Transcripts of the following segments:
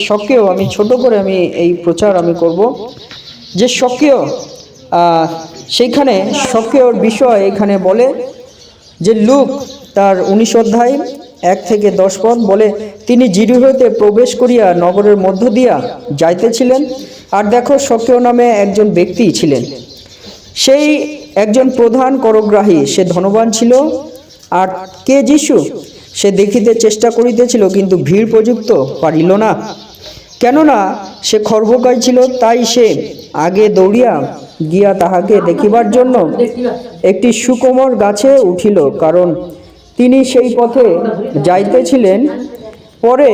স্বকীয় আমি ছোট করে আমি এই প্রচার আমি করব। যে আহ, সেইখানে স্বকীয়র বিষয় এখানে বলে যে লুক তার উনিশ অধ্যায় এক থেকে দশ পদ বলে তিনি জিরু জিরিহতে প্রবেশ করিয়া নগরের মধ্য দিয়া যাইতেছিলেন আর দেখো স্বকীয় নামে একজন ব্যক্তি ছিলেন। সেই একজন প্রধান করগ্রাহী সে ধনবান ছিল আর কে যিশু সে দেখিতে চেষ্টা করিতেছিল কিন্তু ভিড় প্রযুক্ত পারিল না। কেননা সে খর্বকায় ছিল, তাই সে আগে দৌড়িয়া গিয়া তাহাকে দেখিবার জন্য একটি সুকোমর গাছে উঠিল, কারণ তিনি সেই পথে যাইতেছিলেন। পরে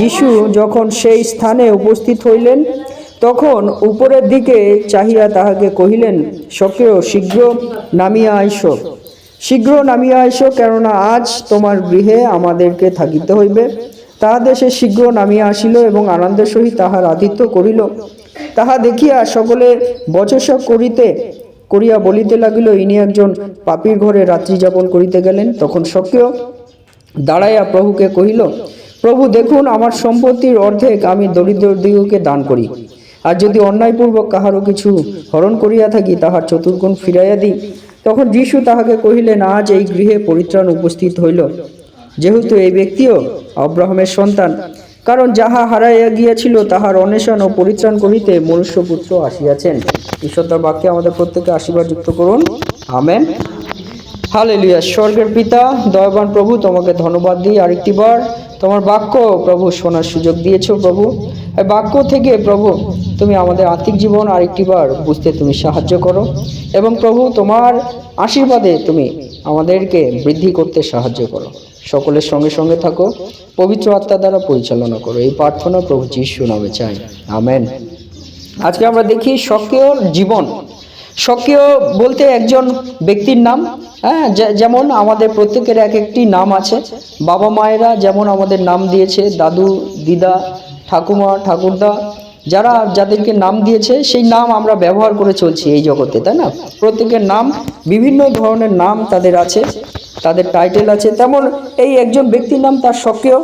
যিশু যখন সেই স্থানে উপস্থিত হইলেন, তখন উপরের দিকে চাহিয়া তাহাকে কহিলেন সক্রিয় শীঘ্র নামিয়া আইস। শীঘ্র নামিয়া আইস, কেননা আজ তোমার গৃহে আমাদেরকে থাকিতে হইবে। তাহাদের সে শীঘ্র নামিয়া আসিল এবং আনন্দের সহিত তাহার আতিথ্য করিল। তাহা দেখিয়া সকলে বচসা করিতে, করিয়া বলিতে লাগিল, ইনি একজন পাপীর ঘরে রাত্রি যাপন করিতে গেলেন। তখন সক্রিয় দাঁড়াইয়া প্রভুকে কহিল, প্রভু, দেখুন, আমার সম্পত্তির অর্ধেক আমি দরিদ্রদিগকে দান করি। আর যদি অন্যায়পূর্বক কাহারও কিছু হরণ করিয়া থাকি, তাহার চতুর্গুণ ফিরাইয়া দিই। তখন যিশু তাহাকে কহিলেন, আজ এই গৃহে পরিত্রাণ উপস্থিত হইল। যেহেতু এই ব্যক্তিও অব্রাহামের সন্তান, কারণ যাহা হারাইয়া গিয়াছিল তাহার অন্বেষণ ও পরিত্রাণ করিতে মনুষ্যপুত্র আসিয়াছেন। ঈশ্বর তার বাক্যে আমাদের প্রত্যেকে আশীর্বাদ যুক্ত করুন। আমেন। হালেলুয়া। স্বর্গের পিতা, দয়াবান প্রভু, তোমাকে ধন্যবাদ দিই আরেকটি বার। তোমার বাক্য প্রভু শোনার সুযোগ দিয়েছ প্রভু। বাক্য থেকে প্রভু, তুমি আমাদের আর্থিক জীবন আরেকটি বার বুঝতে তুমি সাহায্য করো। এবং প্রভু, তোমার আশীর্বাদে তুমি আমাদেরকে বৃদ্ধি করতে সাহায্য করো। সকলের সঙ্গে সঙ্গে থাকো, পবিত্র আত্মা দ্বারা পরিচালনা করো। এই প্রার্থনা প্রভু যিশু নামে চাই। আমেন। আজকে আমরা দেখি স্বকীয় জীবন। স্বকীয় বলতে একজন ব্যক্তির নাম হ্যাঁ যেমন আমাদের প্রত্যেকের এক একটি নাম আছে। বাবা মায়েরা যেমন আমাদের নাম দিয়েছে, দাদু, দিদা, ঠাকুমা, ঠাকুরদা, যারা যাদেরকে নাম দিয়েছে, সেই নাম আমরা ব্যবহার করে চলছি এই জগতে, তাই না? প্রত্যেকের নাম বিভিন্ন ধরনের নাম তাদের আছে। তাদের টাইটেল আছে। তেমন এই একজন ব্যক্তির নাম তার স্বকীয়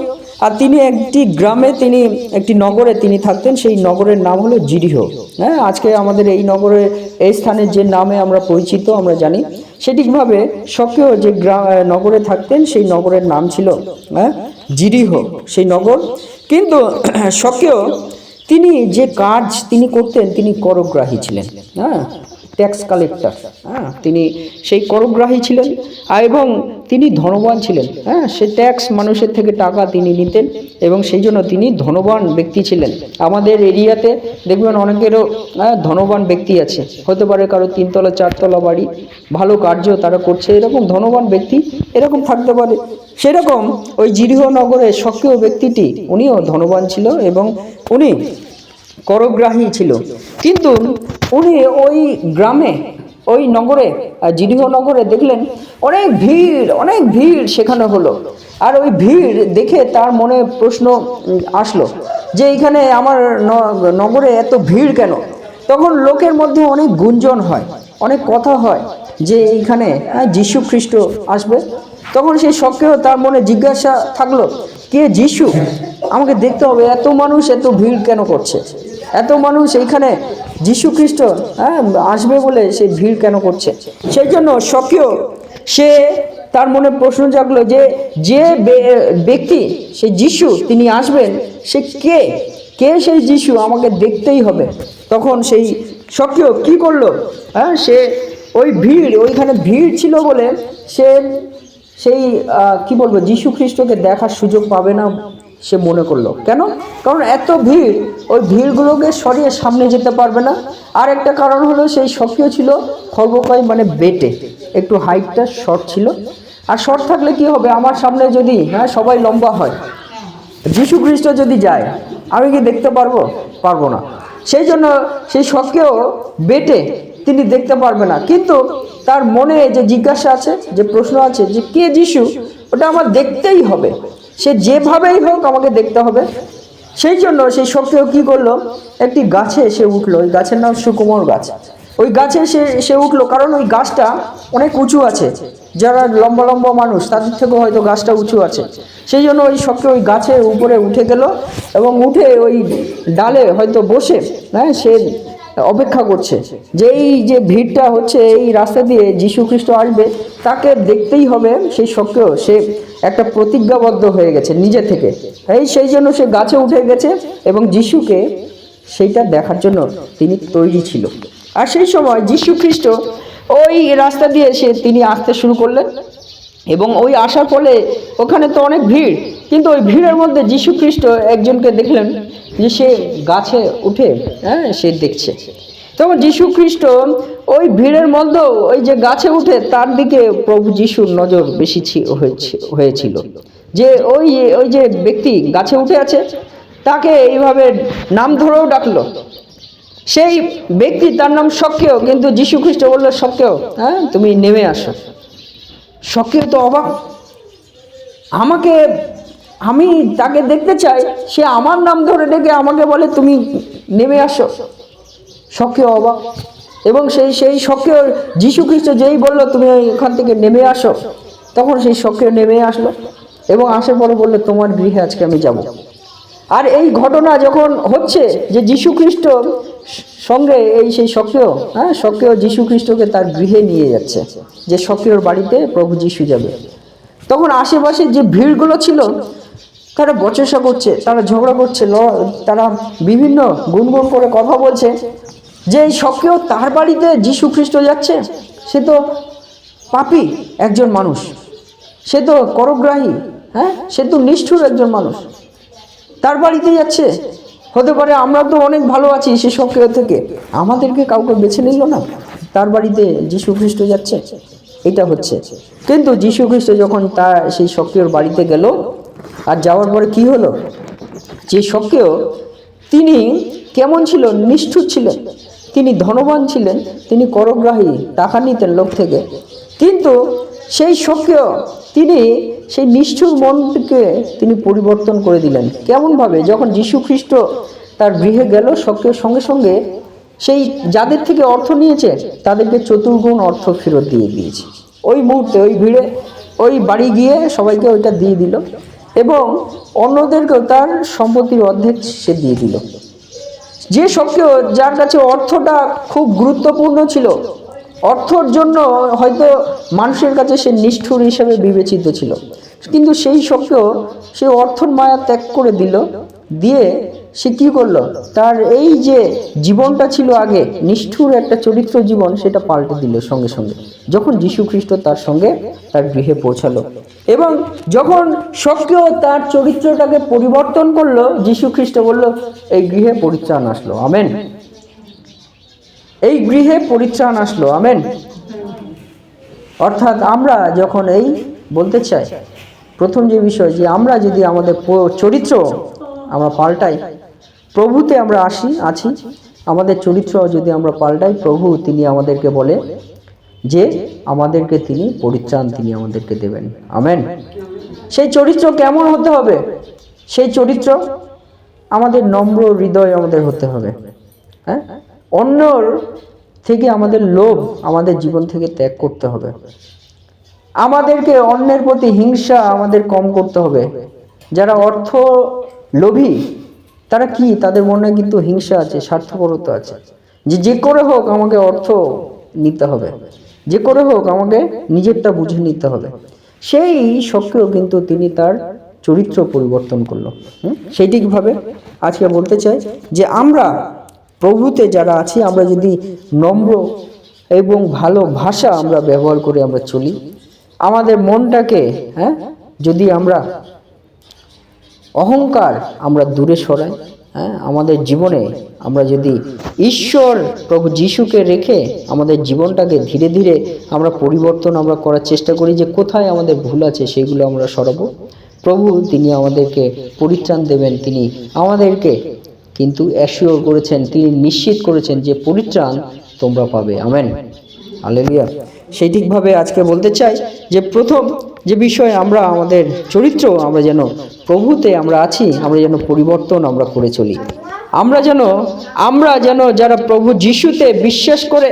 আর তিনি একটি গ্রামে তিনি একটি নগরে তিনি থাকতেন, সেই নগরের নাম হলো জিরিহ। হ্যাঁ আজকে আমাদের এই নগরে, এই স্থানের যে নামে আমরা পরিচিত, আমরা জানি সেটিকভাবে স্বকীয় যে গ্রাম নগরে থাকতেন, সেই নগরের নাম ছিল হ্যাঁ জিরিহ, সেই নগর। কিন্তু স্বকীয় তিনি যে কাজ তিনি করতেন, তিনি করগ্রাহী ছিলেন হ্যাঁ। ট্যাক্স কালেক্টর হ্যাঁ তিনি সেই করগ্রাহী ছিলেন এবং তিনি ধনবান ছিলেন। হ্যাঁ সে ট্যাক্স মানুষের থেকে টাকা তিনি নিতেন এবং সেই জন্য তিনি ধনবান ব্যক্তি ছিলেন। আমাদের এরিয়াতে দেখবেন অনেকেরও হ্যাঁ, ধনবান ব্যক্তি আছে। হতে পারে কারও তিনতলা চারতলা বাড়ি ভালো কার্য তারা করছে এরকম ধনবান ব্যক্তি এরকম থাকতে পারে। সেরকম ওই জিরিহ নগরের সক্রিয় ব্যক্তিটি উনিও ধনবান ছিল এবং উনি করগ্রাহী ছিল। কিন্তু উনি ওই গ্রামে, ওই নগরে জিরিহ নগরে দেখলেন অনেক ভিড় অনেক ভিড় সেখানে হলো। আর ওই ভিড় দেখে তার মনে প্রশ্ন আসলো যে এইখানে আমার নগরে এত ভিড় কেন? তখন লোকের মধ্যে অনেক গুঞ্জন হয়, অনেক কথা হয় যে এইখানে যীশু খ্রিস্ট আসবে। তখন সেই সক্রিয় তার মনে জিজ্ঞাসা থাকল, কে যিশু? আমাকে দেখতে হবে, এত মানুষ এত ভিড় কেন করছে? এত মানুষ এইখানে যীশু খ্রিস্ট হ্যাঁ আসবে বলে সে ভিড় কেন করছে? সেই জন্য সক্রিয় সে তার মনে প্রশ্ন জাগলো যে যে ব্যক্তি, সে যিশু, তিনি আসবেন, সে কে? কে সেই যিশু? আমাকে দেখতেই হবে। তখন সেই সক্রিয় কি করল? হ্যাঁ সে ওই ভিড়, ওইখানে ভিড় ছিল বলে সে সেই কি বলব যীশু খ্রিস্টকে দেখার সুযোগ পাবে না সে মনে করল। কেন? কারণ এত ভিড়, ওই ভিড়গুলোকে সরিয়ে সামনে যেতে পারবে না। আর একটা কারণ হলো সেই সক্রিয় ছিল খর্বকায় মানে বেটে। একটু হাইটটা শর্ট ছিল। আর শর্ট থাকলে কি হবে? আমার সামনে যদি হ্যাঁ সবাই লম্বা হয়, যীশু খ্রিস্ট যদি যায়, আমি কি দেখতে পারব? পারব না। সেই জন্য সেই শখকেও বেটে তিনি দেখতে পারবে না। কিন্তু তার মনে যে জিজ্ঞাসা আছে, যে প্রশ্ন আছে, যে কে যিশু? ওটা আমার দেখতেই হবে। সে যেভাবেই হোক আমাকে দেখতে হবে। সেই জন্য সেই শখকেও কি করল? একটি গাছে সে উঠল। ওই গাছের নাম সুকুমর গাছ। ওই গাছে সে সে উঠল কারণ ওই গাছটা অনেক উঁচু আছে। যারা লম্বা লম্বা মানুষ, তাদের থেকেও হয়তো গাছটা উঁচু আছে। সেই জন্য ওই সবকে ওই গাছের উপরে উঠে গেল এবং উঠে ওই ডালে হয়তো বসে হ্যাঁ সে অপেক্ষা করছে। যে এই যে ভিড়টা হচ্ছে এই রাস্তা দিয়ে যীশু খ্রিস্ট আসবে, তাকে দেখতেই হবে সেই সক্রিয়, সে একটা প্রতিজ্ঞাবদ্ধ হয়ে গেছে নিজে থেকে। এই সেই জন্য সে গাছে উঠে গেছে এবং যিশুকে সেইটা দেখার জন্য তিনি তৈরি ছিল। আর সেই সময় যীশু খ্রিস্ট ওই রাস্তা দিয়ে সে তিনি আসতে শুরু করলেন এবং ওই আসার ফলে ওখানে তো অনেক ভিড়। কিন্তু ওই ভিড়ের মধ্যে যীশু খ্রিস্ট একজনকে দেখলেন যে সে গাছে উঠে হ্যাঁ সে দেখছে। তখন যীশু খ্রিস্ট ওই ভিড়ের মধ্যেও ওই যে গাছে উঠে তার দিকে প্রভু যিশুর নজর বেশি হয়েছিল। যে ওই ওই যে ব্যক্তি গাছে উঠে আছে, তাকে এইভাবে নাম ধরেও ডাকলো। সেই ব্যক্তি তার নাম সক্রিয় কিন্তু যীশু খ্রিস্ট বলল সক্রিয় হ্যাঁ তুমি নেমে আসো। সক্রিয় তো অবাক। আমাকে আমি তাকে দেখতে চাই, সে আমার নাম ধরে ডেকে আমাকে বলে, তুমি নেমে আসো। সক্রিয় অবাক এবং সেই সেই সক্রিয় যীশু খ্রিস্ট যেই বলল, তুমি এখান থেকে নেমে আসো, তখন সেই সক্রিয় নেমে আসলো এবং আসার পরে বলল, তোমার গৃহে আজকে আমি যাব। আর এই ঘটনা যখন হচ্ছে যে যীশু খ্রিস্ট সঙ্গে এই সেই সক্রিয় হ্যাঁ সক্রিয় যীশু খ্রিস্টকে তার গৃহে নিয়ে যাচ্ছে, যে সক্রিয়র বাড়িতে প্রভু যীশু যাবে। তখন আশেপাশে যে ভিড়গুলো ছিল তারা বচসা করছে, তারা ঝগড়া করছে তারা বিভিন্ন গুনগুন করে কথা বলছে। যে এই সক্রিয় তার বাড়িতে যীশু খ্রিস্ট যাচ্ছে, সে তো পাপী একজন মানুষ। সে তো করগ্রাহী হ্যাঁ? সে তো নিষ্ঠুর একজন মানুষ। তার বাড়িতে যাচ্ছে। হতে পারে আমরা তো অনেক ভালো আছি সে সক্রিয় থেকে। আমাদেরকে কাউকে বেছে নিল না। তার বাড়িতে যীশু খ্রিস্ট যাচ্ছে। এটা হচ্ছে। কিন্তু যীশু খ্রিস্ট যখন তার সেই সক্রিয়র বাড়িতে গেল আর যাওয়ার পরে কি হলো? যে সক্রিয় তিনি কেমন ছিল? নিষ্ঠুর ছিলেন। তিনি ধনবান ছিলেন। তিনি করগ্রাহী, টাকা নিতেন লোক থেকে। কিন্তু সেই সক্রিয় তিনি সেই নিষ্ঠুর মনকে তিনি পরিবর্তন করে দিলেন। কেমনভাবে? যখন যীশু খ্রিস্ট তার গৃহে গেল সক্রিয় সঙ্গে সঙ্গে সেই যাদের থেকে অর্থ নিয়েছে, তাদেরকে চতুর্গুণ অর্থ ফেরত দিয়ে দিয়েছে। ওই মুহূর্তে ওই ভিড়ে, ওই বাড়ি গিয়ে সবাইকে ওইটা দিয়ে দিল। এবং অন্যদেরকেও তার সম্পত্তির অর্ধেক সে দিয়ে দিল। যে সবকেও যার কাছে অর্থটা খুব গুরুত্বপূর্ণ ছিল, অর্থর জন্য হয়তো মানুষের কাছে সে নিষ্ঠুর হিসেবে বিবেচিত ছিল। কিন্তু সেই সবকেও সে অর্থর মায়া ত্যাগ করে দিল, দিয়ে সে কী করল? তার এই যে জীবনটা ছিল আগে, নিষ্ঠুর একটা চরিত্র জীবন, সেটা পাল্টে দিল সঙ্গে সঙ্গে। যখন যীশু খ্রিস্ট তার সঙ্গে তার গৃহে পৌঁছালো এবং যখন সক্রিয় তার চরিত্রটাকে পরিবর্তন করল যীশু খ্রিস্ট বলল, এই গৃহে পরিত্রাণ আসলো, আমেন। এই গৃহে পরিত্রাণ আসলো, আমেন। অর্থাৎ আমরা যখন এই বলতে চাই, প্রথম যে বিষয় যে আমরা যদি আমাদের চরিত্র আমরা পাল্টাই প্রভুতে আমরা আসি, আছি। আমাদের চরিত্র যদি আমরা পাল্টাই, প্রভু তিনি আমাদেরকে বলে যে আমাদেরকে তিনি পরিত্রাণ তিনি আমাদেরকে দেবেন। আমেন। সেই চরিত্র কেমন হতে হবে? সেই চরিত্র আমাদের নম্র হৃদয় আমাদের হতে হবে। হ্যাঁ? অন্যর থেকে আমাদের লোভ আমাদের জীবন থেকে ত্যাগ করতে হবে। আমাদেরকে অন্যের প্রতি হিংসা আমাদের কম করতে হবে। যারা অর্থ লোভী তারা কি? তাদের মনে কিন্তু হিংসা আছে, স্বার্থপরতা আছে। যে যে করে হোক আমাকে অর্থ নিতে হবে। যে করে হোক আমাকে নিজেরটা বুঝে নিতে হবে। সেই সক্রিয় কিন্তু তিনি তার চরিত্র পরিবর্তন করল। হুম? সেইটি কীভাবে আজকে বলতে চাই যে আমরা প্রভুতে যারা আছি, আমরা যদি নম্র এবং ভালো ভাষা আমরা ব্যবহার করে আমরা চলি, আমাদের মনটাকে হ্যাঁ যদি আমরা অহংকার আমরা দূরে সরাই হ্যাঁ? আমাদের জীবনে আমরা যদি ঈশ্বর প্রভু যিশুকে রেখে আমাদের জীবনটাকে ধীরে ধীরে আমরা পরিবর্তন আমরা করার চেষ্টা করি যে কোথায় আমাদের ভুল আছে সেগুলো আমরা সরাবো। প্রভু তিনি আমাদেরকে পরিত্রাণ দেবেন, তিনি আমাদেরকে কিন্তু অ্যাসিওর করেছেন, তিনি নিশ্চিত করেছেন যে পরিত্রাণ তোমরা পাবে। আমেন। আলেলিয়া সেই ঠিকভাবে আজকে বলতে চাই যে প্রথম যে বিষয়ে আমরা, আমাদের চরিত্র, আমরা যেন প্রভুতে আমরা আছি, আমরা যেন পরিবর্তন আমরা করে চলি। আমরা যেন আমরা যেন যারা প্রভু যিশুতে বিশ্বাস করে,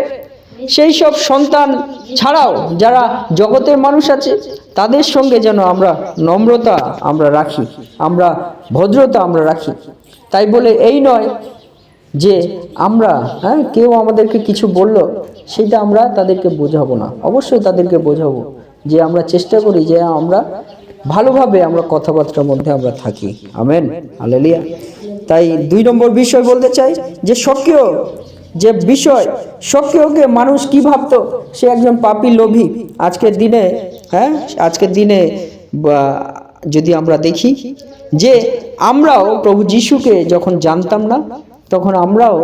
সেই সব সন্তান ছাড়াও যারা জগতের মানুষ আছে, তাদের সঙ্গে যেন আমরা নম্রতা আমরা রাখি, আমরা ভদ্রতা আমরা রাখি। তাই বলে এই নয় যে আমরা হ্যাঁ কেউ আমাদেরকে কিছু বলল, সেটা আমরা তাদেরকে বোঝাবো না। অবশ্যই তাদেরকে বোঝাবো। যে আমরা চেষ্টা করি যে আমরা ভালোভাবে আমরা কথাবার্তার মধ্যে আমরা থাকি। আমেন। আলেলিয়া তাই দুই নম্বর বিষয় বলতে চাই যে স্বকীয় যে বিষয়, স্বকীয়কে মানুষ কি ভাবতো? সে একজন পাপী লোভী। আজকের দিনে হ্যাঁ? আজকের দিনে যদি আমরা দেখি যে আমরাও প্রভু যিশুকে যখন জানতাম না, তখন আমরাও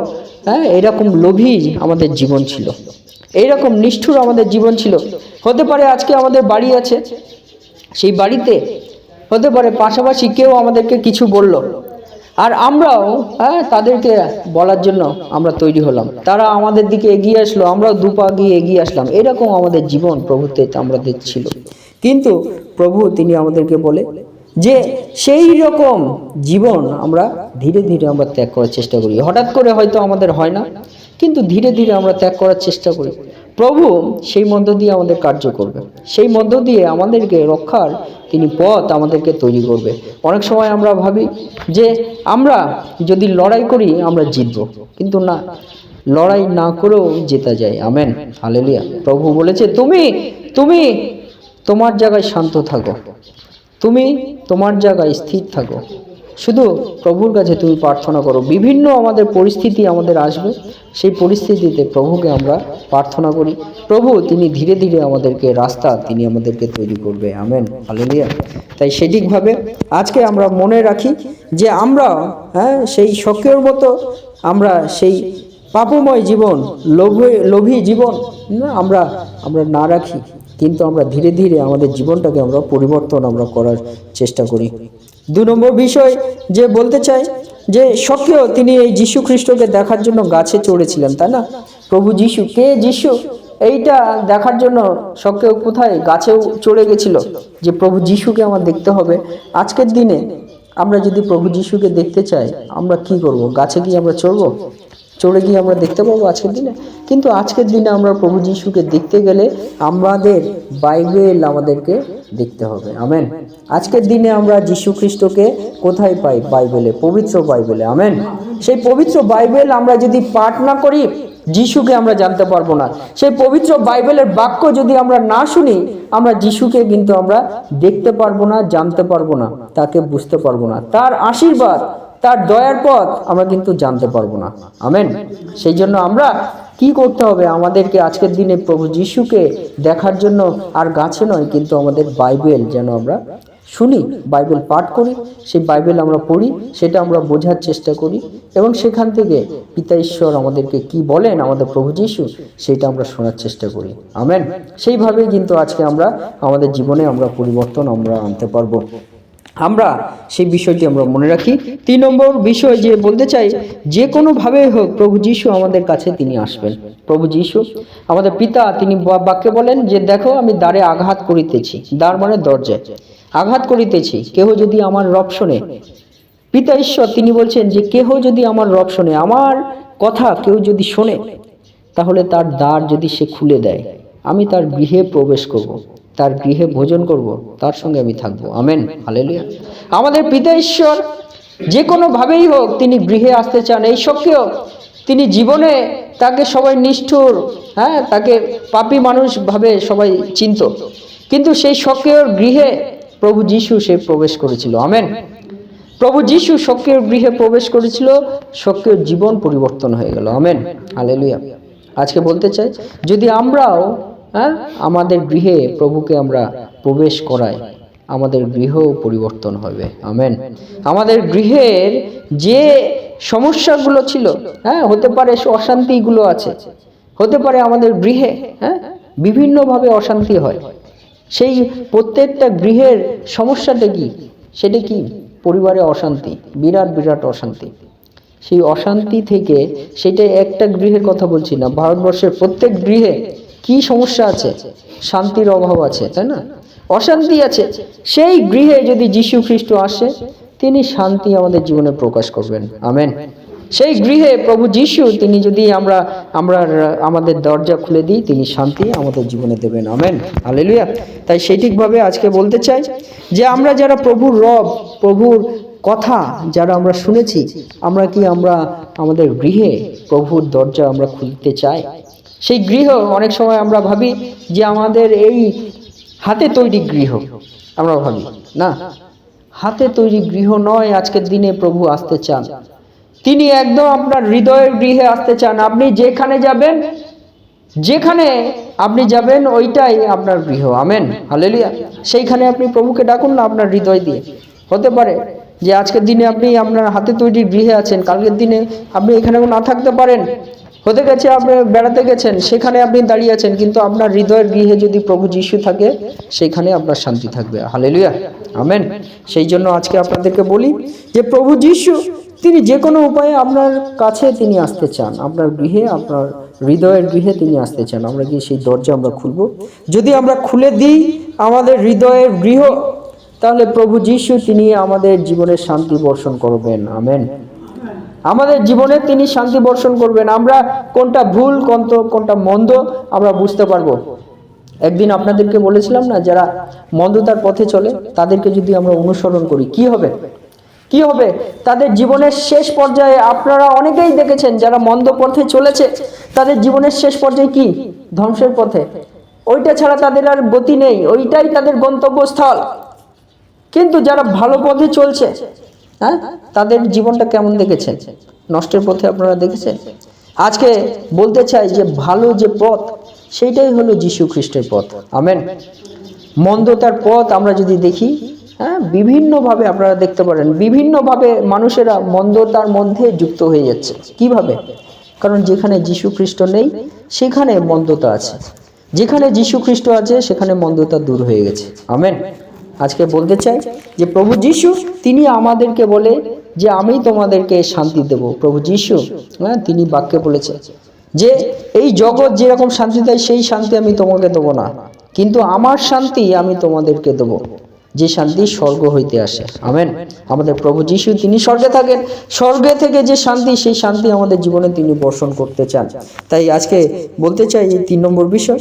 হ্যাঁ এরকম লোভী আমাদের জীবন ছিল। এইরকম নিষ্ঠুর আমাদের জীবন ছিল। হতে পারে আজকে আমাদের বাড়ি আছে। সেই বাড়িতে হতে পারে পাশাপাশি কেউ আমাদেরকে কিছু বলল। আর আমরাও হ্যাঁ তাদেরকে বলার জন্য আমরা তৈরি হলাম। তারা আমাদের দিকে এগিয়ে আসলো, আমরাও দুপা গিয়ে এগিয়ে আসলাম। এরকম আমাদের জীবন প্রভুতে আমাদের ছিল কিন্তু প্রভু তিনি আমাদেরকে বলে যে সেই রকম জীবন আমরা ধীরে ধীরে আমরা ত্যাগ করার চেষ্টা করি। হঠাৎ করে হয়তো আমাদের হয় না, কিন্তু ধীরে ধীরে আমরা ত্যাগ করার চেষ্টা করি। প্রভু সেই মধ্য দিয়ে আমাদের কার্য করবে সেই মধ্য দিয়ে আমাদেরকে রক্ষার তিনি পথ আমাদেরকে তৈরি করবে। অনেক সময় আমরা ভাবি যে আমরা যদি লড়াই করি, আমরা জিতব। কিন্তু না, লড়াই না করেও জেতা যায়। আমেন। হালেলিয়া। প্রভু বলেছে, তুমি তুমি তোমার জায়গায় শান্ত থাকো। তুমি তোমার জায়গায় স্থির থাকো। শুধু প্রভুর কাছে তুমি প্রার্থনা করো। বিভিন্ন আমাদের পরিস্থিতি আমাদের আসবে। সেই পরিস্থিতিতে প্রভুকে আমরা প্রার্থনা করি। প্রভু, তিনি ধীরে ধীরে আমাদেরকে রাস্তা তিনি আমাদেরকে তৈরি করবে। আমেন। হালেলিয়া। তাই সেটিকভাবে আজকে আমরা মনে রাখি যে আমরা হ্যাঁ সেই শখের মতো আমরা সেই পাপময় জীবন, লোভে, লোভী জীবন আমরা আমরা না রাখি। কিন্তু আমরা ধীরে ধীরে আমাদের জীবনটাকে আমরা পরিবর্তন আমরা করার চেষ্টা করি। দু নম্বর বিষয় যে বলতে চাই যে সক্রিয় তিনি এই যীশু খ্রিস্টকে দেখার জন্য গাছে চড়েছিলেন, তাই না? প্রভু যীশু, কে যীশু? এইটা দেখার জন্য সক্রিয় কোথায় গাছেও চড়ে গেছিল যে প্রভু যীশুকে আমার দেখতে হবে। আজকের দিনে আমরা যদি প্রভু যীশুকে দেখতে চাই, আমরা কি করব? গাছে কি আমরা চড়বো? চড়ে গিয়ে আমরা দেখতে পাবো আজকের দিনে। কিন্তু আজকের দিনে আমরা প্রভু যিশুকে দেখতে গেলে আমাদের বাইবেল আমাদেরকে দেখতে হবে। আমেন। আজকের দিনে আমরা যীশু খ্রিস্টকে কোথায় পাই? বাইবেলে, পবিত্র বাইবেলে। আমেন। সেই পবিত্র বাইবেল আমরা যদি পাঠ না করি, যিশুকে আমরা জানতে পারব না। সেই পবিত্র বাইবেলের বাক্য যদি আমরা না শুনি, আমরা যিশুকে কিন্তু আমরা দেখতে পারব না, জানতে পারব না, তাকে বুঝতে পারব না। তার আশীর্বাদ তার দয়ার পথ আমরা কিন্তু জানতে পারব না। আমেন। সেই জন্য আমরা কি করতে হবে? আমাদেরকে আজকের দিনে প্রভু যিশুকে দেখার জন্য আর গাছে নয়, কিন্তু আমাদের বাইবেল যেন আমরা শুনি, বাইবেল পাঠ করি, সেই বাইবেল আমরা পড়ি, সেটা আমরা বোঝার চেষ্টা করি এবং সেখান থেকে পিতা ঈশ্বর আমাদেরকে কি বলেন, আমাদের প্রভু যিশু, সেটা আমরা শোনার চেষ্টা করি। আমেন। সেইভাবেই কিন্তু আজকে আমরা, আমাদের জীবনে আমরা পরিবর্তন আমরা আনতে পারব। আমরা সেই বিষয়টি আমরা মনে রাখি। তিন নম্বর বিষয় যে বলতে চাই, যে কোনোভাবে হোক প্রভু যিশু আমাদের কাছে তিনি আসবেন। প্রভু যিশু, আমাদের পিতা, তিনি বাক্যে বলেন যে, দেখো, আমি দ্বারে আঘাত করিতেছি, দ্বার মানে দরজায়। আঘাত করিতেছি, কেহ যদি আমার রব শোনে। পিতা ঈশ্বর, তিনি বলছেন যে, কেহ যদি আমার রব শোনে, আমার কথা কেউ যদি শোনে, তাহলে তার দ্বার যদি সে খুলে দেয়, আমি তার গৃহে প্রবেশ করব। তার গৃহে ভোজন করব, তার সঙ্গে আমি থাকব। আমেন। হালেলুয়া। আমাদের পিতা ঈশ্বর যে কোনোভাবেই হোক তিনি গৃহে আসতে চান, এই সক্রিয় তিনি জীবনে তাকে সবাই নিষ্ঠুর হ্যাঁ তাকে পাপী মানুষ ভাবে সবাই চিনত। কিন্তু সেই সক্রিয়র গৃহে প্রভু যিশু সে প্রবেশ করেছিল। আমেন। প্রভু যিশু সক্রিয় গৃহে প্রবেশ করেছিল, সক্রিয় জীবন পরিবর্তন হয়ে গেল। আমেন। হালেলুয়া। আজকে বলতে চাই, যদি আমরাও হ্যাঁ? আমাদের গৃহে প্রভুকে আমরা প্রবেশ করাই। আমাদের গৃহ পরিবর্তন হবে। আমেন। আমাদের গৃহের যে সমস্যাগুলো ছিল হ্যাঁ হতে পারে অশান্তিগুলো আছে, হতে পারে আমাদের গৃহে হ্যাঁ বিভিন্নভাবে অশান্তি হয়। সেই প্রত্যেকটা গৃহের সমস্যাটা কি? সেটা কি? পরিবারে অশান্তি, বিরাট বিরাট অশান্তি। সেই অশান্তি থেকে সেটা একটা গৃহের কথা বলছি না, ভারতবর্ষের প্রত্যেক গৃহে কি সমস্যা আছে? শান্তির অভাব আছে, তাই না? অশান্তি আছে। সেই গৃহে যদি যীশু খ্রিস্ট আসে, তিনি শান্তি আমাদের জীবনে প্রকাশ করবেন। আমেন। সেই গৃহে প্রভু যিশু, তিনি যদি আমরা আমরা, আমাদের দরজা খুলে দিই, তিনি শান্তি আমাদের জীবনে দেবেন। আমেন। হালেলুয়া। তাই সেইঠিকভাবে আজকে বলতে চাই যে আমরা যারা প্রভুর রব, প্রভুর কথা যারা আমরা শুনেছি, আমরা কি আমরা আমাদের গৃহে প্রভুর দরজা আমরা খুলতে চাই? সেই গৃহ অনেক সময় আমরা ভাবি যে আমাদের এই হাতে তৈরি গৃহ আমরা ভাবি, না? হাতে তৈরি গৃহ নয়, আজকের দিনে প্রভু আসতে চান। তিনি একদম আপনার হৃদয়ের গৃহে আসতে চান। আপনি যেখানে যাবেন, যেখানে আপনি যাবেন, ওইটাই আপনার গৃহ। Amen, hallelujah. সেইখানে আপনি প্রভুকে ডাকুন না আপনার হৃদয় দিয়ে। হতে পারে যে আজকের দিনে আপনি আপনার হাতে তৈরি গৃহে আছেন, কালকের দিনে আপনি এখানেও না থাকতে পারেন। হতে গেছে আপনি বেড়াতে গেছেন, সেখানে আপনি দাঁড়িয়ে আছেন, কিন্তু আপনার হৃদয়ের গৃহে যদি প্রভু যিশু থাকে, সেখানে আপনার শান্তি থাকবে। হালেলুয়া। আমেন। সেই জন্য আজকে আপনাদেরকে বলি যে প্রভু যিশু, তিনি যে কোনো উপায়ে আপনার কাছে তিনি আসতে চান, আপনার গৃহে, আপনার হৃদয়ের গৃহে তিনি আসতে চান। আমরা গিয়ে সেই দরজা আমরা খুলব। যদি আমরা খুলে দিই আমাদের হৃদয়ের গৃহ, তাহলে প্রভু যিশু, তিনি আমাদের জীবনে শান্তি বর্ষণ করবেন। আমেন। আমাদের জীবনে তিনি শান্তি বর্ষণ করবেন। আমরা কোনটা ভুল, কোনটা কোনটা মন্দ, আমরা বুঝতে পারব। একদিন আপনাদেরকে বলেছিলাম না, যারা মন্দতার পথে চলে, তাদেরকে যদি আমরা অনুসরণ করি, কি হবে? কি হবে? তাদের জীবনের শেষ পর্যায়ে আপনারা অনেকেই দেখেছেন, যারা মন্দ পথে চলেছে, তাদের জীবনের শেষ পর্যায়ে কি? ধ্বংসের পথে। ওইটা ছাড়া তাদের আর গতি নেই, ওইটাই তাদের গন্তব্যস্থল। কিন্তু যারা ভালো পথে চলছে হ্যাঁ? তাদের জীবনটা কেমন দেখেছেন? নষ্টের পথে আপনারা দেখেছেন? আজকে বলতে চাই যে ভালো যে পথ, সেইটাই হলো যীশু খ্রিস্টের পথ। আমেন। মন্দতার পথ আমরা যদি দেখি হ্যাঁ বিভিন্নভাবে আপনারা দেখতে পারেন, বিভিন্নভাবে মানুষেরা মন্দতার মধ্যে যুক্ত হয়ে যাচ্ছে। কীভাবে? কারণ যেখানে যীশু খ্রিস্ট নেই, সেখানে মন্দতা আছে। যেখানে যীশু খ্রিস্ট আছে, সেখানে মন্দতা দূর হয়ে গেছে। আমেন। আজকে বলতে চাই যে প্রভু যিশু, তিনি আমাদেরকে বলে যে আমি তোমাদেরকে শান্তি দেব। প্রভু যিশু হ্যাঁ তিনি বাক্যে বলেছে যে এই জগৎ যেরকম শান্তি দেয়, সেই শান্তি আমি তোমাকে দেবো না। কিন্তু আমার শান্তি আমি তোমাদেরকে দেবো। যে শান্তি স্বর্গ হইতে আসে। আমেন। আমাদের প্রভু যিশু, তিনি স্বর্গে থাকেন। স্বর্গে থেকে যে শান্তি, সেই শান্তি আমাদের জীবনে তিনি বর্ষণ করতে চান। তাই আজকে বলতে চাই এই তিন নম্বর বিষয়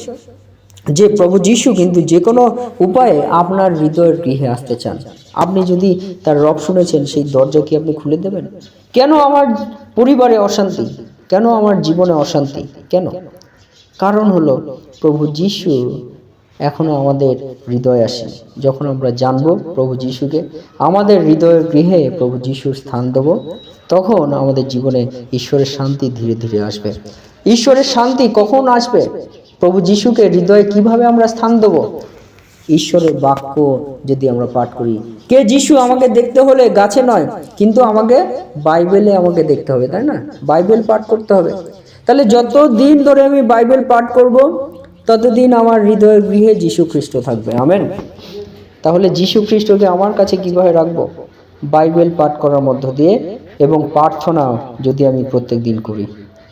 যে প্রভু যিশু কিন্তু যে কোনো উপায়ে আপনার হৃদয়ের গৃহে আসতে চান। আপনি যদি তার রব শুনেছেন, সেই দরজা কি আপনি খুলে দেবেন? কেন আমার পরিবারে অশান্তি? কেন আমার জীবনে অশান্তি? কেন? কারণ হলো, প্রভু যিশু এখনও আমাদের হৃদয় আসে যখন আমরা জানব প্রভু যিশুকে, আমাদের হৃদয়ের গৃহে প্রভু যিশুর স্থান দেব, তখন আমাদের জীবনে ঈশ্বরের শান্তি ধীরে ধীরে আসবে। ঈশ্বরের শান্তি কখন আসবে? প্রভু যিশুকে হৃদয়ে কীভাবে আমরা স্থান দেব? ঈশ্বরের বাক্য যদি আমরা পাঠ করি, কে যিশু আমাকে দেখতে হলে গাছে নয়, কিন্তু আমাকে বাইবেলে আমাকে দেখতে হবে, তাই না? বাইবেল পাঠ করতে হবে। তাহলে যত দিন ধরে আমি বাইবেল পাঠ করব, ততদিন আমার হৃদয়ের গৃহে যিশু খ্রিস্ট থাকবে। আমেন। তাহলে যিশু খ্রিস্টকে আমার কাছে কীভাবে রাখব? বাইবেল পাঠ করার মধ্য দিয়ে এবং প্রার্থনা যদি আমি প্রত্যেক দিন করি।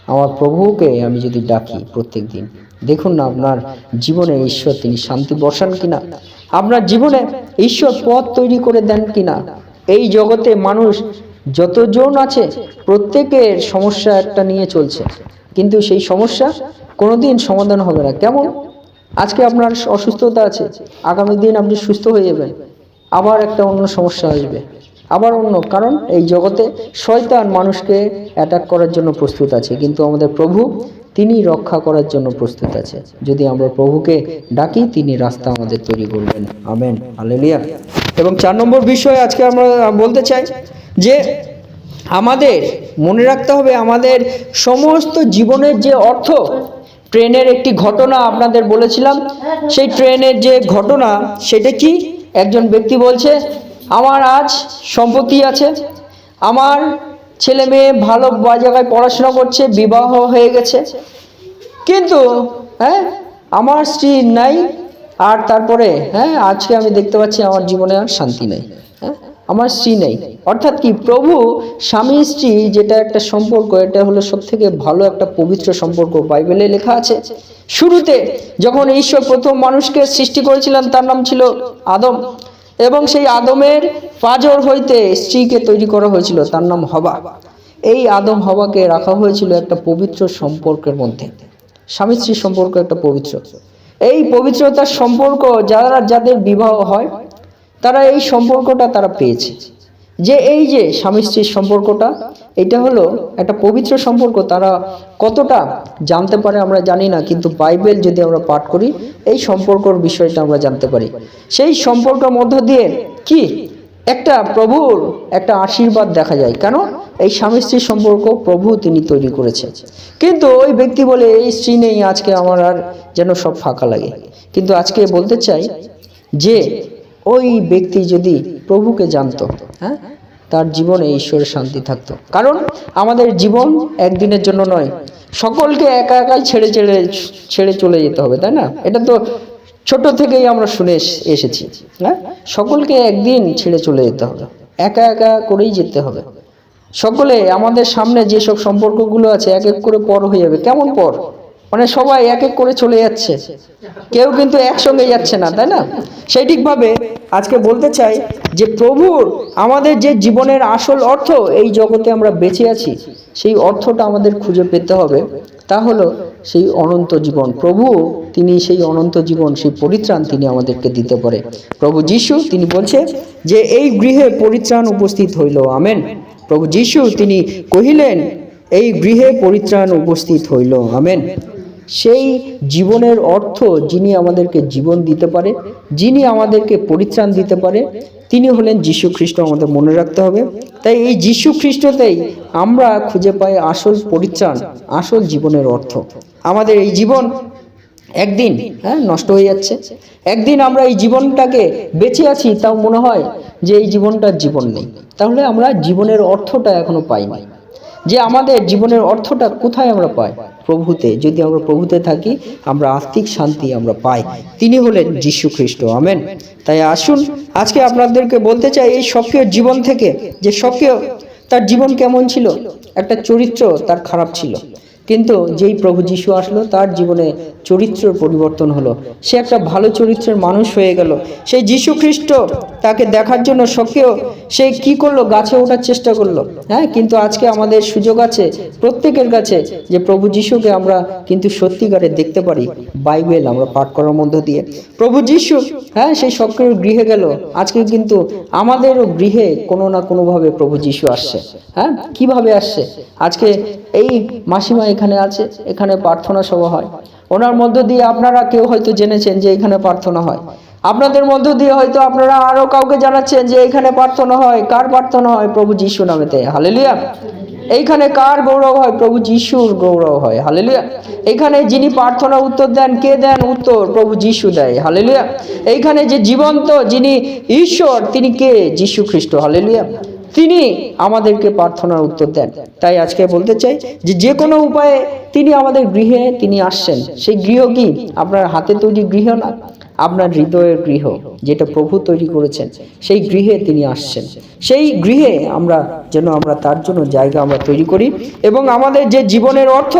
আমার প্রভুকে আমি যদি ডাকি প্রত্যেক দিন, দেখুন না আপনার জীবনে ঈশ্বর তিনি শান্তি বসান কিনা? আপনার জীবনে ঈশ্বর পথ তৈরি করে দেন কিনা? এই জগতে মানুষ যতজন আছে, প্রত্যেকের সমস্যা একটা নিয়ে চলছে। কিন্তু সেই সমস্যা কোনোদিন সমাধান হবে না। কেমন? আজকে আপনার অসুস্থতা আছে, আগামী দিন আপনি সুস্থ হয়ে যাবেন। আবার একটা অন্য সমস্যা আসবে। আবার অন্য কারণ, এই জগতে শয়তান মানুষকে অ্যাটাক করার জন্য প্রস্তুত আছে, কিন্তু আমাদের প্রভু তিনি রক্ষা করার জন্য প্রস্তুত আছে। যদি আমরা প্রভুকে ডাকি, তিনি রাস্তা আমাদের তৈরি করবেন। আমেন। হালেলুয়া। এবং চার নম্বর বিষয় আজকে আমরা বলতে চাই যে আমাদের, মনে রাখতে হবে আমাদের সমস্ত জীবনের যে অর্থ, ট্রেনের একটি ঘটনা আপনাদের বলেছিলাম, সেই ট্রেনের যে ঘটনা, সেটা কি? একজন ব্যক্তি বলছে আমার আজ সম্পত্তি আছে। আমার ছেলে মেয়ে ভালো জায়গায় পড়াশোনা করছে, বিবাহ হয়ে গেছে। কিন্তু হ্যাঁ আমার স্ত্রী নাই, আর তারপরে হ্যাঁ আজকে আমি দেখতে পাচ্ছি আমার জীবনে আর শান্তি নেই। হ্যাঁ আমার স্ত্রী নেই। অর্থাৎ কি, প্রভু স্বামী স্ত্রী যেটা একটা সম্পর্ক, এটা হলো সব থেকে ভালো একটা পবিত্র সম্পর্ক। বাইবেলে লেখা আছে, শুরুতে যখন ঈশ্বর প্রথম মানুষকে সৃষ্টি করেছিলেন, তার নাম ছিল আদম। এবং সেই আদমের পাজর হইতে স্ত্রীকে তৈরি করা হয়েছিল, তার নাম হবা। এই আদম হবাকে রাখা হয়েছিল একটা পবিত্র সম্পর্কের মধ্যে। স্বামী স্ত্রীর সম্পর্ক একটা পবিত্র। এই পবিত্রতার সম্পর্ক যারা, যাদের বিবাহ হয়, তারা এই সম্পর্কটা তারা পেয়েছে। যে এই যে স্বামী স্ত্রীর সম্পর্কটা এটা হলো একটা পবিত্র সম্পর্ক, তারা কতটা জানতে পারে আমরা জানি না, কিন্তু বাইবেল যদি আমরা পাঠ করি, এই সম্পর্কর বিষয়টা আমরা জানতে পারি। সেই সম্পর্কের মধ্য দিয়ে কি? একটা প্রভুর একটা আশীর্বাদ দেখা যায়। কেন? এই স্বামী স্ত্রীর সম্পর্ক প্রভু তিনি তৈরি করেছেন। কিন্তু ওই ব্যক্তি বলে, এই স্ত্রী নেই, আজকে আমার আর যেন সব ফাঁকা লাগে। কিন্তু আজকে বলতে চাই যে, ওই ব্যক্তি যদি প্রভুকে জানতো হ্যাঁ? তার জীবনে ঈশ্বরের শান্তি থাকতো। কারণ আমাদের জীবন একদিনের জন্য নয়, সকলকে একা একাই ছেড়ে ছেড়ে ছেড়ে চলে যেতে হবে, তাই না? এটা তো ছোট থেকেই আমরা শুনে এসেছি হ্যাঁ সকলকে একদিন ছেড়ে চলে যেতে হবে, একা একা করেই যেতে হবে। সকলে আমাদের সামনে যেসব সম্পর্কগুলো আছে, এক এক করে পর হয়ে যাবে, কেমন পর? মানে সবাই এক এক করে চলে যাচ্ছে। কেউ কিন্তু একসঙ্গে যাচ্ছে না, তাই না? সেই ঠিকভাবে আজকে বলতে চাই যে প্রভুর আমাদের যে জীবনের আসল অর্থ এই জগতে আমরা বেঁচে আছি, সেই অর্থটা আমাদের খুঁজে পেতে হবে। তা হলো সেই অনন্ত জীবন। প্রভু তিনি সেই অনন্ত জীবন, সেই পরিত্রাণ তিনি আমাদেরকে দিতে পারে। প্রভু যিশু তিনি বলছে যে এই গৃহে পরিত্রাণ উপস্থিত হইল। আমেন। প্রভু যিশু তিনি কহিলেন, এই গৃহে পরিত্রাণ উপস্থিত হইল। আমেন। সেই জীবনের অর্থ যিনি আমাদেরকে জীবন দিতে পারে, যিনি আমাদেরকে পরিত্রাণ দিতে পারে, তিনি হলেন যীশু খ্রিস্ট আমাদের মনে রাখতে হবে। তাই এই যীশু খ্রিস্টতেই আমরা খুঁজে পাই আসল পরিত্রাণ, আসল জীবনের অর্থ। আমাদের এই জীবন একদিন হ্যাঁ নষ্ট হয়ে যাচ্ছে। একদিন আমরা এই জীবনটাকে বেঁচে আছি, তাও মনে হয় যে এই জীবনটার জীবন নেই। তাহলে আমরা জীবনের অর্থটা এখনও পাইনি যে আমাদের জীবনের অর্থটা কোথায় আমরা পাই? প্রভুতে। যদি আমরা প্রভুতে থাকি, আমরা আত্মিক শান্তি আমরা পাই। তিনি হলেন যীশু খ্রিস্ট আমেন। তাই আসুন, আজকে আপনাদেরকে বলতে চাই, এই সক্রিয় জীবন থেকে যে সক্রিয় তার জীবন কেমন ছিল, একটা চরিত্র তার খারাপ ছিল। কিন্তু যেই প্রভু যিশু আসলো, তার জীবনে চরিত্রের পরিবর্তন হলো। সে একটা ভালো চরিত্রের মানুষ হয়ে গেল। সেই যিশু খ্রিস্ট তাকে দেখার জন্য সক্রিয় সে কি করল? গাছে ওঠার চেষ্টা করল। হ্যাঁ কিন্তু আজকে আমাদের সুযোগ আছে, প্রত্যেকের কাছে, যে প্রভু যিশুকে আমরা কিন্তু সত্যিকারে দেখতে পারি। বাইবেল আমরা পাঠ করার মধ্য দিয়ে। প্রভু যিশু হ্যাঁ সেই সক্রিয় গৃহে গেল। আজকে কিন্তু আমাদেরও গৃহে কোনো না কোনোভাবে প্রভু যিশু আসছে। হ্যাঁ কীভাবে আসছে? আজকে এই মাসিমা এখানে আছে, এখানে প্রার্থনা সভা হয়। ওনার মধ্য দিয়ে আপনারা কেউ হয়তো জেনেছেন যে এখানে প্রার্থনা হয়। আপনাদের মধ্য দিয়ে হয়তো আপনারা আরও কাউকে জানাচ্ছেন যে এখানে প্রার্থনা হয়, কার প্রার্থনা হয়? প্রভু যিশু নামেতে হালেলুয়া। এইখানে কার গৌরব হয়? প্রভু যিশুর গৌরব হয়। হালেলুয়া। এইখানে যিনি প্রার্থনা উত্তর দেন, কে দেন? উত্তর প্রভু যিশু দেয়। হালেলুয়া। এইখানে যে জীবন্ত যিনি ঈশ্বর, তিনি কে? যিশু খ্রিস্ট। হালেলুয়া। তিনি আমাদেরকে প্রার্থনার উত্তর দেন। তাই আজকে বলতে চাই যে যে কোনো উপায়ে তিনি আমাদের গৃহে তিনি আসছেন। সেই গৃহ কি? আপনার হাতে তৈরি গৃহ না? আপনার হৃদয়ের গৃহ, যেটা প্রভু তৈরি করেছেন। সেই গৃহে তিনি আসছেন। সেই গৃহে আমরা যেন আমরা তার জন্য জায়গা আমরা তৈরি করি এবং আমাদের যে জীবনের অর্থ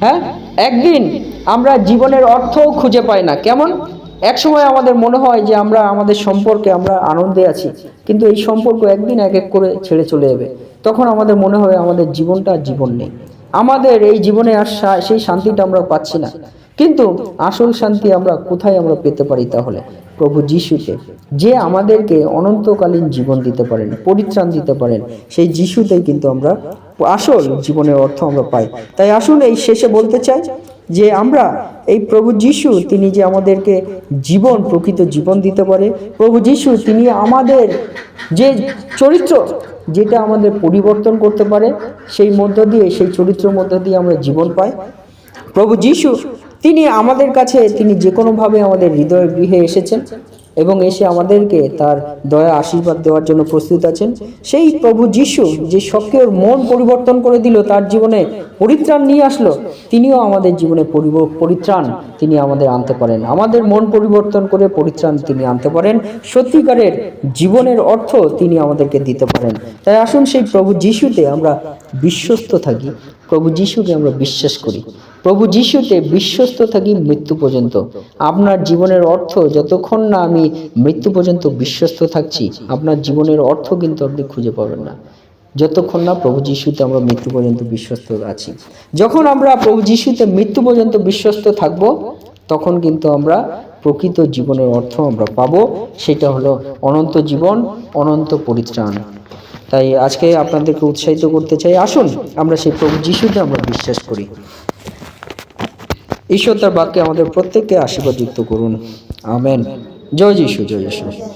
হ্যাঁ? একদিন আমরা জীবনের অর্থও খুঁজে পাই না। কেমন? এক সময় আমাদের মনে হয় যে আমরা, আমাদের সম্পর্কে আমরা আনন্দে আছি, কিন্তু এই সম্পর্ক একদিন এক এক করে ছেড়ে চলে যাবে। তখন আমাদের মনে হয় আমাদের জীবনটা জীবন নেই। আমাদের এই জীবনে আর সেই শান্তিটা আমরা পাচ্ছি না। কিন্তু আসল শান্তি আমরা কোথায় আমরা পেতে পারি তাহলে? প্রভু যিশুতে। যে আমাদেরকে অনন্তকালীন জীবন দিতে পারেন, পরিত্রাণ দিতে পারেন, সেই যিশুতেই কিন্তু আমরা আসল জীবনের অর্থ আমরা পাই। তাই আসুন এই শেষে বলতে চাই যে আমরা এই প্রভু যিশু, তিনি যে আমাদেরকে জীবন, প্রকৃত জীবন দিতে পারে। প্রভু যিশু, তিনি আমাদের যে চরিত্র, যেটা আমাদের পরিবর্তন করতে পারে, সেই মধ্য দিয়ে, সেই চরিত্রের মধ্য দিয়ে আমরা জীবন পাই। প্রভু যিশু, তিনি আমাদের কাছে, তিনি যে কোনোভাবে আমাদের হৃদয় গৃহে এসেছেন। এবং এসে আমাদেরকে তার দয়া, আশীর্বাদ দেওয়ার জন্য প্রস্তুত আছেন। সেই প্রভু যিশু যে সক্রিয়র মন পরিবর্তন করে দিল, তার জীবনে পরিত্রাণ নিয়ে আসলো, তিনিও আমাদের জীবনে পরিত্রাণ তিনি আমাদের আনতে পারেন। আমাদের মন পরিবর্তন করে পরিত্রাণ তিনি আনতে পারেন। সত্যিকারের জীবনের অর্থ তিনি আমাদেরকে দিতে পারেন। তাই আসুন সেই প্রভু যিশুতে আমরা বিশ্বস্ত থাকি। প্রভু যিশুকে আমরা বিশ্বাস করি। প্রভু যিশুতে বিশ্বস্ত থাকি মৃত্যু পর্যন্ত। আপনার জীবনের অর্থ যতক্ষণ না আমি মৃত্যু পর্যন্ত বিশ্বস্ত থাকছি, আপনার জীবনের অর্থ কিন্তু আপনি খুঁজে পাবেন না। যতক্ষণ না প্রভু যিশুতে আমরা মৃত্যু পর্যন্ত বিশ্বস্ত আছি। যখন আমরা প্রভু যিশুতে মৃত্যু পর্যন্ত বিশ্বস্ত থাকব, তখন কিন্তু আমরা প্রকৃত জীবনের অর্থ আমরা পাবো। সেটা হলো অনন্ত জীবন, অনন্ত পরিত্রাণ। তাই আজকে আপনাদেরকে উৎসাহিত করতে চাই, আসুন আমরা সেই প্রভু যিশুতে আমরা বিশ্বাস করি। ঈশ্বর তার বাক্যে আমাদের প্রত্যেককে আশীর্বাদ যুক্ত করুন। আমেন। জয় যিশু জয় যিশু।